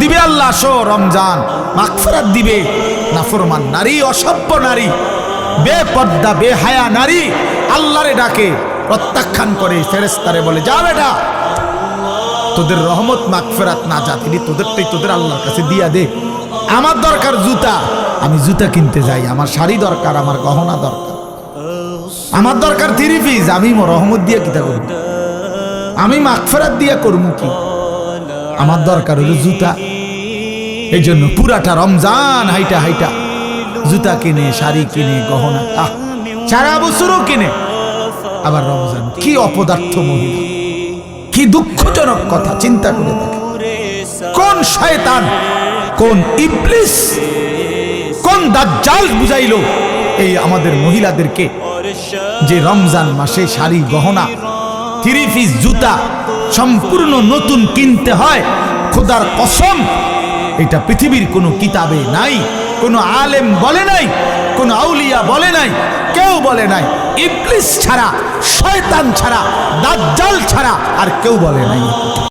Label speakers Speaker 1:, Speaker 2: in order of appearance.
Speaker 1: দিবে আল্লাহ শো রমজান। মাগফিরাত দিবে। নাফরমান নারী, অসভ্য নারী, বেপর্দা, বেহায়া নারী আল্লাহরে ডাকে, প্রত্যাখ্যান করে ফেরেস্তারে বলে, যা বেটা, তোদের রহমত মাগফেরাত না যা, তিনি তোদেরটাই তোদের আল্লাহর কাছে দিয়া দে। আমার দরকার জুতা, আমি জুতা কিনতে যাই, আমার শাড়ি দরকার, আমার গহনা দরকার। আমার দরকার থ্রি পিস, আমি রহমত দিয়ে কিতা করব? আমি মাগফেরাত দিয়া করব কি? আমার দরকার হলো জুতা। এই জন্য পুরাটা রমজান, হাইটা হাইটা। জুতা কিনে, শাড়ি কিনে, গহনা সারা বছরও কিনে। আবার রমজান, কি অপদার্থ মহিলা। কি দুঃখজনক কথা, চিন্তা করে দেখে। কোন শয়তান, কোন ইবলিস, কোন দাজ্জাল বুঝাইলো এই আমাদের মহিলাদেরকে যে রমজান মাসে শাড়ি, গহনা থ্রি পিস জুতা সম্পূর্ণ নতুন কিনতে হয়। খোদার কসম, এটা পৃথিবীর কোনো কিতাবে নাই, কোনো আলেম বলে নাই, কোনো আউলিয়া বলে নাই, কেউ বলে নাই। ইবলিস ছাড়া, শয়তান ছাড়া, দাজ্জাল ছাড়া আর কেউ বলে নাই।